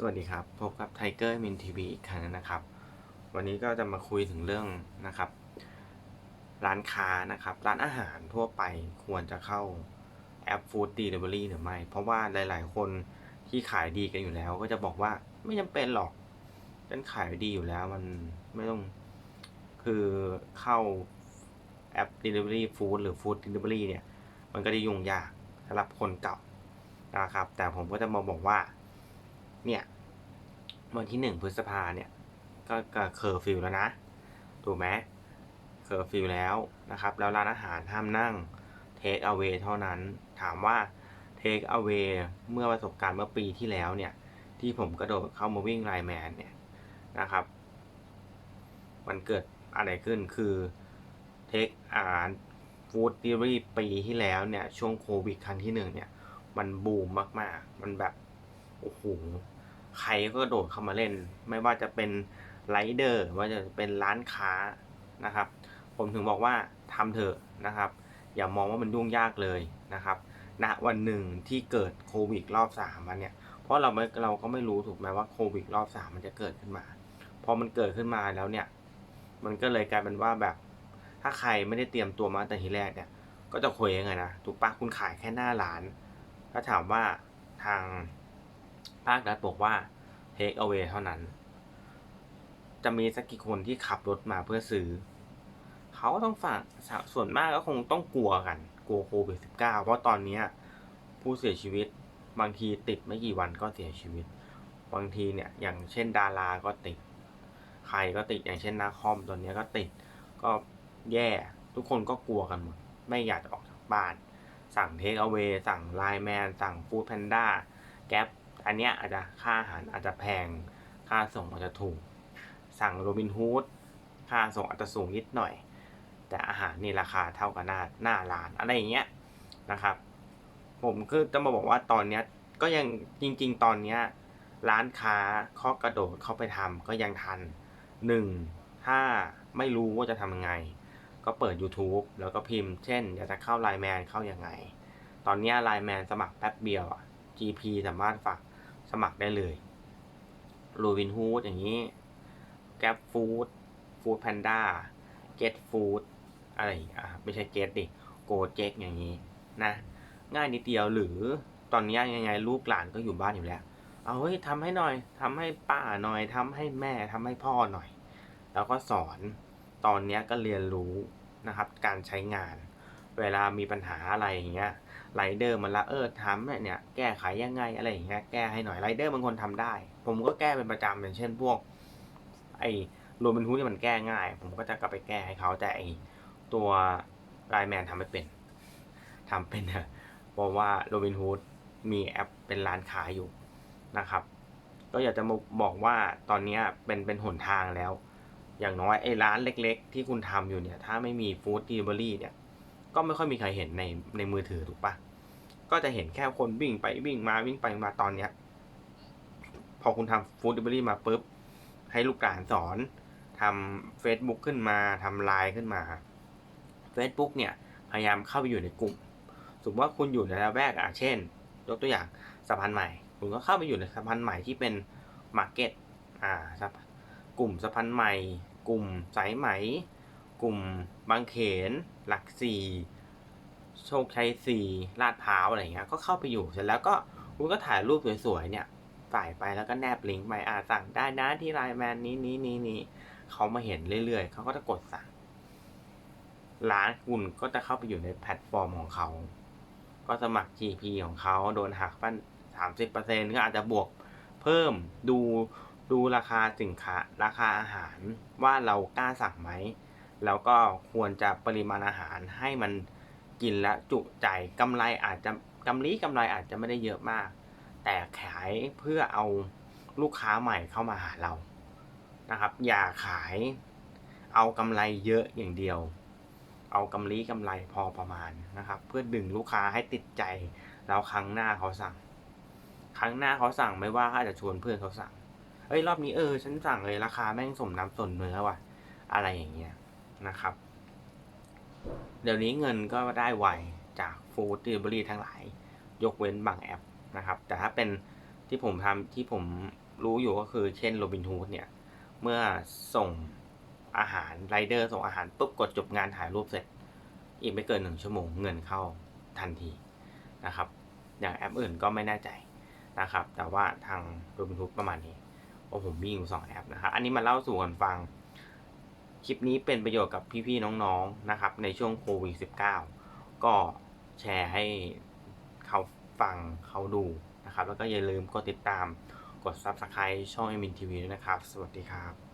สวัสดีครับ พบกับไทเกอร์มินทีวีอีกครั้งนะครับ วันนี้ก็จะมาคุยถึงเรื่องนะครับ ร้านค้านะครับ ร้านอาหารทั่วไปควรจะเข้าแอปฟู้ดดีลิเวอรี่หรือไม่ เพราะว่าหลาย ๆ คนที่ขายดีกันอยู่แล้ว ก็จะบอกว่าไม่จำเป็นหรอกฉันขายดีอยู่แล้วมันไม่ต้องคือเข้าแอป Delivery Food หรือ Food Delivery เนี่ย มันก็จะยุ่งยากสำหรับคนเก่านะครับ แต่ผมก็จะมาบอกว่า เนี่ย วันที่หนึ่งพฤษภาเนี่ย ก็ก็เคอร์ฟิวแล้วนะ ถูกไหมเคอร์ฟิวแล้วนะครับ แล้วร้านอาหารห้ามนั่งเทคเอา a y เท่านั้น ถามว่าเทคเอา a y เมื่อประสบการณ์เมื่อปีที่แล้วเนี่ย ที่ผมกระโดดเข้ามาวิ่งไลแมนเนี่ยนะครับ มันเกิดอะไรขึ้นคือเทคอ่าฟู้ดดิรี่ปีที่แล้วเนี่ย ช่วงโควิดครั้งที่หนึ่งเนี่ย มันบูมมากๆ มันแบบ โอ้โหใครก็โดดเข้ามาเล่น ไม่ว่าจะเป็นไรเดอร์ว่าจะเป็นร้านค้านะครับ ผมถึงบอกว่าทำเถอะนะครับ อย่ามองว่ามันยุ่งยากเลยนะครับณวันหนึ่งที่เกิดโควิดรอบสามมันเนี่ยเพราะเราไม่เราก็ไม่รู้ถูกไหมว่าโควิดรอบสามมันจะเกิดขึ้นมาพอมันเกิดขึ้นมาแล้วเนี่ย มันก็เลยกลายเป็นว่าแบบ ถ้าใครไม่ได้เตรียมตัวมาแต่ทีแรกเนี่ย ก็จะคุยยังไงนะถูกปะคุณขายแค่หน้าร้าน ถ้าถามว่าทาง ภาครัฐบอกว่า take away เท่านั้น จะมีสักกี่คนที่ขับรถมาเพื่อซื้อ เขาก็ต้องฝากส่วนมากก็คงต้องกลัวกัน กลัวโควิด 19 เพราะตอนนี้ผู้เสียชีวิตบางทีติดไม่กี่วันก็เสียชีวิต บางทีเนี่ยอย่างเช่นดาราก็ติด ใครก็ติดอย่างเช่นนาคอมตอนนี้ก็ติด ก็แย่ ทุกคนก็กลัวกันหมด ไม่อยากจะออกจากบ้าน สั่งเทคเอา a y สั่งไลน์แมน สั่งฟู้ดแพนด้าแก๊ป อันเนี้ยอาจจะค่าอาหารอาจจะแพง ค่าส่งอาจจะถูก สั่งโรบินฮูดค่าส่งอาจจะสูงนิดหน่อย แต่อาหารนี่ราคาเท่ากับหน้าหน้าร้านอะไรอย่างเงี้ยนะครับ ผมคือจะมาบอกว่าตอนเนี้ยก็ยังจริง ๆ ตอนเนี้ยร้านค้าข้อกระโดดเข้าไปทำก็ยังทันหนึ่งถ้าไม่รู้ว่าจะทำยังไง ก็เปิด YouTube แล้วก็พิมพ์เช่นอยากจะเข้าไลน์แมนเข้ายังไง ตอนนี้ไลน์แมนสมัครแป๊บเดียวอะ GP สามารถฝาก สมัครได้เลยรูวินฮูดอย่างนี้แก p ฟู้ดฟู้ดแพนด้าเกตฟู้ดอะไรอะไม่ใช่เกตดิโกเจ็กอย่างนี้นะง่ายนิดเดียวหรือตอนนี้ยังไงลูกหลานก็อยู่บ้านอยู่แล้ว เอาเฮ้ยทำให้หน่อยทำให้ป้าหน่อยทำให้แม่ทำให้พ่อหน่อย แล้วก็สอนตอนนี้ก็เรียนรู้นะครับ การใช้งาน เวลามีปัญหาอะไรอย่างเงี้ย ไรเดอร์มันละเออทำเนี่ยแก้ไขยังไงอะไรอย่างเงี้ยแก้ให้หน่อยไรเดอร์บางคนทำได้ ผมก็แก้เป็นประจำอย่างเช่นพวก ไอ้รวมเป็นทุกที่มันแก้ง่าย ผมก็จะกลับไปแก้ให้เขาแต่ไอ้ตัวไลแมนทำไม่เป็นทำเป็นเพราะว่าโรบินฮูดมีแอปเป็นร้านขายอยู่นะครับ ก็อยากจะมาบอกว่าตอนนี้เป็นเป็นหนทางแล้ว อย่างน้อยไอ้ร้านเล็ก ๆ ที่คุณทำอยู่เนี่ย ถ้าไม่มีฟู้ดเดลิเวอรี่เนี่ย ก็ไม่ค่อยมีใครเห็นในในมือถือถูกปะก็จะเห็นแค่คนวิ่งไปวิ่งมาวิ่งไปมาตอนเนี้ย พอคุณทำฟู้ดเดลิเวอรี่มาปุ๊บ ให้ลูกหลานสอนทำ Facebook ขึ้นมาทำไลน์ขึ้นมา Facebook เนี่ย พยายามเข้าไปอยู่ในกลุ่ม สมมติว่าคุณอยู่ในระแวกอะเช่น ยกตัวอย่างสะพานใหม่ คุณก็เข้าไปอยู่ในสะพานใหม่ที่เป็นมาร์เก็ตอ่ากลุ่มสะพานใหม่ กลุ่มสายไหม กลุ่มบางเขน หลักสี่โชคชัยสี่ลาดพร้าวอะไรเงี้ยก็เข้าไปอยู่เสร็จแล้วก็คุณก็ถ่ายรูปสวยๆเนี่ยใส่ไปแล้วก็แนบลิงก์ไปอ่าสั่งได้นะที่ไลน์แมนนี้นี้นี้นี้เขามาเห็นเรื่อยๆเขาก็จะกดสั่ง ร้านคุณก็จะเข้าไปอยู่ในแพลตฟอร์มของเขา ก็สมัคร GP ของเขาโดนหักปั้นสามสิบเปอร์เซ็นก็อาจจะบวกเพิ่มดูดูราคาสินค้าราคาอาหารว่าเรากล้าสั่งไหม แล้วก็ควรจะปริมาณอาหารให้มันกินและจุใจกำไรอาจจะกำไรกำไรอาจจะไม่ได้เยอะมาก แต่ขายเพื่อเอาลูกค้าใหม่เข้ามาหาเรานะครับ อย่าขายเอากำไรเยอะอย่างเดียว เอากำไรกำไรพอประมาณนะครับ เพื่อดึงลูกค้าให้ติดใจแล้วครั้งหน้าเขาสั่ง ครั้งหน้าเขาสั่งไม่ว่าเขาจะชวนเพื่อนเขาสั่งเอ้ยรอบนี้เออฉันสั่งเลยราคาแม่งสมน้ำสมเนื้อว่ะ อะไรอย่างเงี้ย นะครับ เดี๋ยวนี้เงินก็ได้ไวจากฟู้ดเดลิเวอรี่ทั้งหลาย ยกเว้นบางแอปนะครับ แต่ถ้าเป็นที่ผมทำที่ผมรู้อยู่ก็คือเช่นโรบิน o ูดเนี่ย เมื่อส่งอาหารไรเดอร์ส่งอาหารปุ๊บกดจบงานถ่ายรูปเสร็จ อีกไม่เกินหนึ่งชั่วโมงเงินเข้าทันทีนะครับ อย่างแอปอื่นก็ไม่แน่ใจนะครับ แต่ว่าทางโรบิน o ูดประมาณนี้โอ้ผมมีอยู่สองแอปนะครับ อันนี้มาเล่าสู่กันฟัง คลิปนี้เป็นประโยชน์กับพี่ๆน้องๆนะครับ ในช่วงโควิด -19 ก็แชร์ให้เขาฟังเขาดูนะครับ แล้วก็อย่าลืมกดติดตามกด Subscribe ช่อง m อมินทีวีด้วยนะครับ สวัสดีครับ